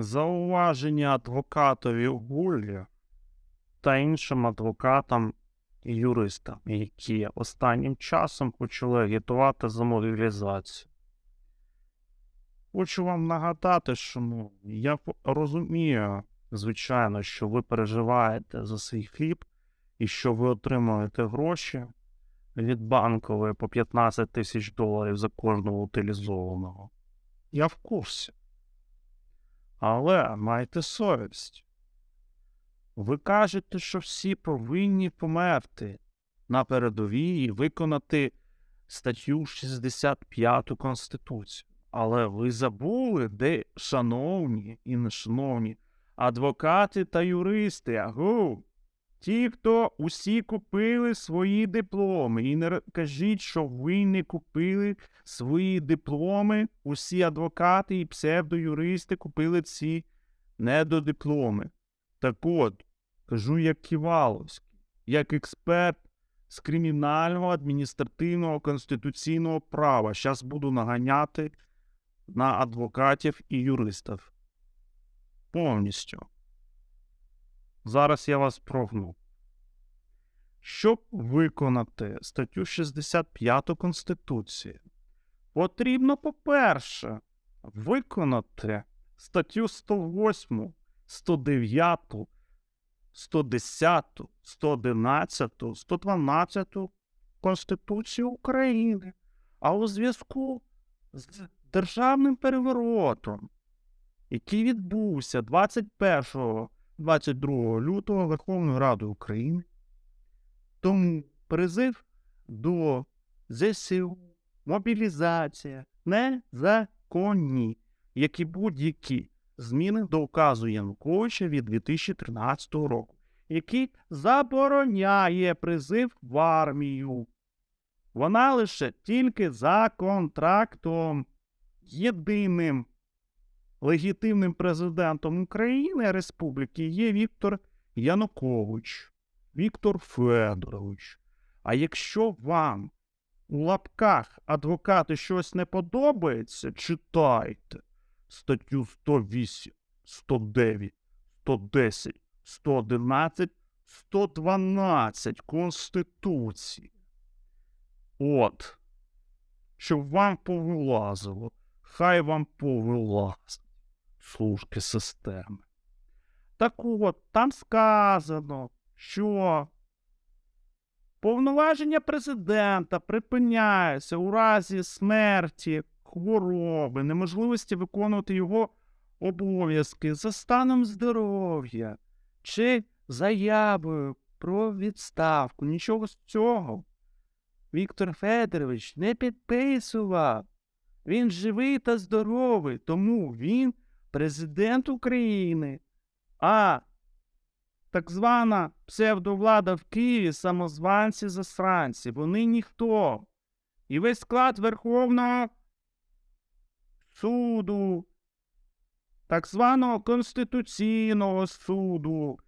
Зауваження адвокатові Гуллі та іншим адвокатам і юристам, які останнім часом почали агітувати за мобілізацію. Хочу вам нагадати, що ну, я розумію, звичайно, що ви переживаєте за свій хліб і що ви отримуєте гроші від банкової по 15 тисяч доларів за кожного утилізованого. Я в курсі. Але майте совість. Ви кажете, що всі повинні померти на передовій і виконати статтю 65 Конституції. Але ви забули, де шановні і нешановні адвокати та юристи. Агу! Ті, хто усі купили свої дипломи. І не кажіть, що ви не купили свої дипломи. Усі адвокати і псевдоюристи купили ці недодипломи. Так от, кажу як Ківаловський, як експерт з кримінального, адміністративного, конституційного права. Зараз буду наганяти на адвокатів і юристів. Повністю. Зараз я вас прогну. Щоб виконати статтю 65 Конституції, потрібно, по-перше, виконати статтю 108, 109, 110, 111, 112 Конституції України. А у зв'язку з державним переворотом, який відбувся 21 22 лютого Верховною Радою України. Тому призив до ЗСУ, мобілізація незаконні, як і будь-які зміни до указу Януковича від 2013 року, який забороняє призив в армію. Вона лише тільки за контрактом єдиним легітимним президентом України Республіки є Віктор Янукович, Віктор Федорович. А якщо вам у лапках адвокати щось не подобається, читайте статтю 108, 109, 110, 111, 112 Конституції. От, щоб вам повилазило, хай вам повилазить служки системи. Так от, там сказано, що повноваження президента припиняються у разі смерті, хвороби, неможливості виконувати його обов'язки за станом здоров'я чи заявою про відставку. Нічого з цього. Віктор Федорович не підписував. Він живий та здоровий, тому він президент України. А так звана псевдовлада в Києві самозванці засранці. Вони ніхто. І весь склад Верховного суду, так званого Конституційного суду,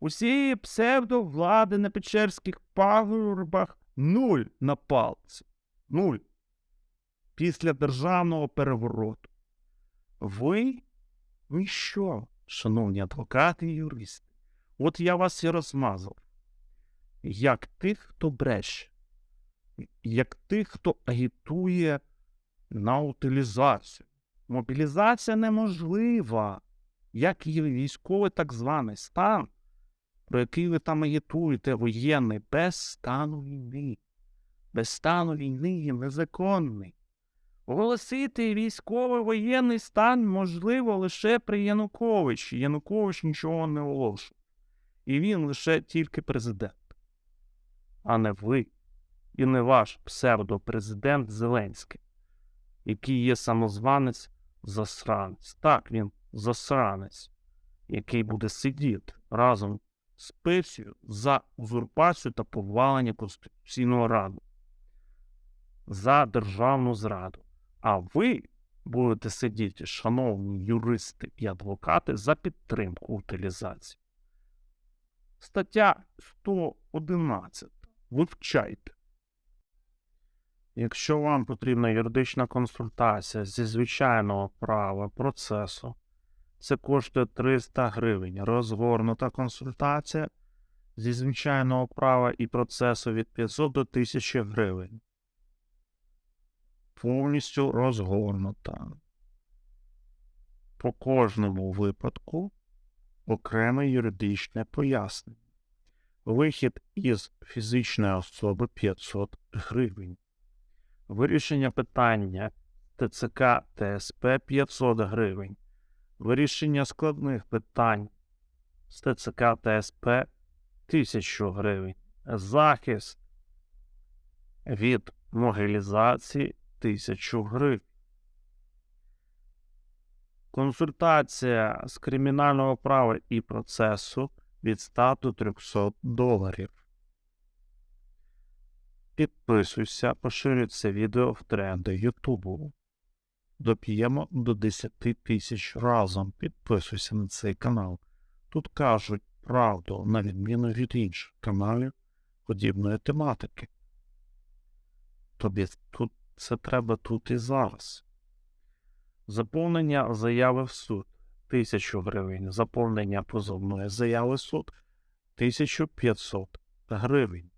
усієї псевдовлади на Печерських пагорбах нуль на палці. Нуль. Після державного перевороту. Ви? Ви що, шановні адвокати і юристи? От я вас і розмазав. Як тих, хто бреше, як тих, хто агітує на утилізацію. Мобілізація неможлива, як і військовий так званий стан, про який ви там агітуєте, воєнний, без стану війни. Без стану війни є незаконний. Оголосити військовий воєнний стан можливо лише при Януковичі. Янукович нічого не оголошує. І він лише тільки президент, а не ви, і не ваш псевдопрезидент Зеленський, який є самозванець засранець. Так, він засранець, який буде сидіти разом з Песію за узурпацію та повалення Конституційного раду, за державну зраду. А ви будете сидіти, шановні юристи і адвокати, за підтримку утилізації. Стаття 111. Вивчайте. Якщо вам потрібна юридична консультація зі звичайного права процесу, Це коштує 300 гривень. Розгорнута консультація зі звичайного права і процесу від 500 до 1000 гривень. Повністю розгорнута. По кожному випадку окреме юридичне пояснення. Вихід із фізичної особи 500 гривень. Вирішення питання ТЦК ТСП 500 гривень. Вирішення складних питань з ТЦК ТСП 1000 гривень. Захист від могилізації 1000 гривень. Консультація з кримінального права і процесу від 100 до 300 доларів. Підписуйся, поширюй це відео в тренди Ютубу. Доп'ємо до 10 тисяч разом. Підписуйся на цей канал. Тут кажуть правду, на відміну від інших каналів подібної тематики. Тобі тут це треба тут і зараз. Заповнення заяви в суд 1000 гривень. Заповнення позовної заяви в суд 1500 гривень.